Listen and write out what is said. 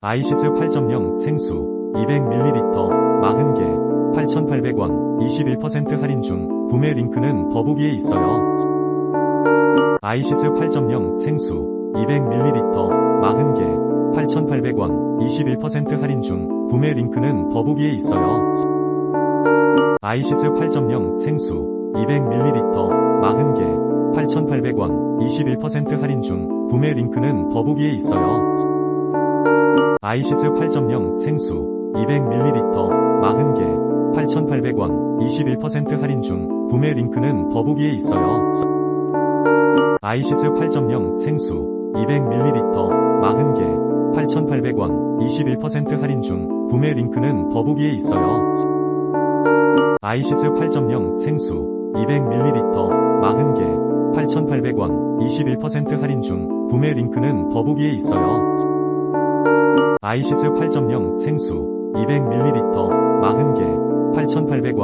아이시스 8.0 생수 200ml 40개 8,800원 21% 할인 중 구매 링크는 더보기에 있어요. 아이시스 8.0 생수 200ml 40개 8,800원 21% 할인 중 구매 링크는 더보기에 있어요. 아이시스 8.0 생수 200ml 40개 8,800원 21% 할인 중 구매 링크는 더보기에 있어요. 아이시스 8.0 생수 200ml 40개 8,800원 21% 할인 중 구매 링크는 더보기에 있어요. 아이시스 8.0 생수 200ml 40개 8,800원 21% 할인 중 구매 링크는 더보기에 있어요. 아이시스 8.0 생수 200ml 40개 8,800원 21% 할인 중 구매 링크는 더보기에 있어요. 아이시스 8.0 생수 200ml 40개 8,800원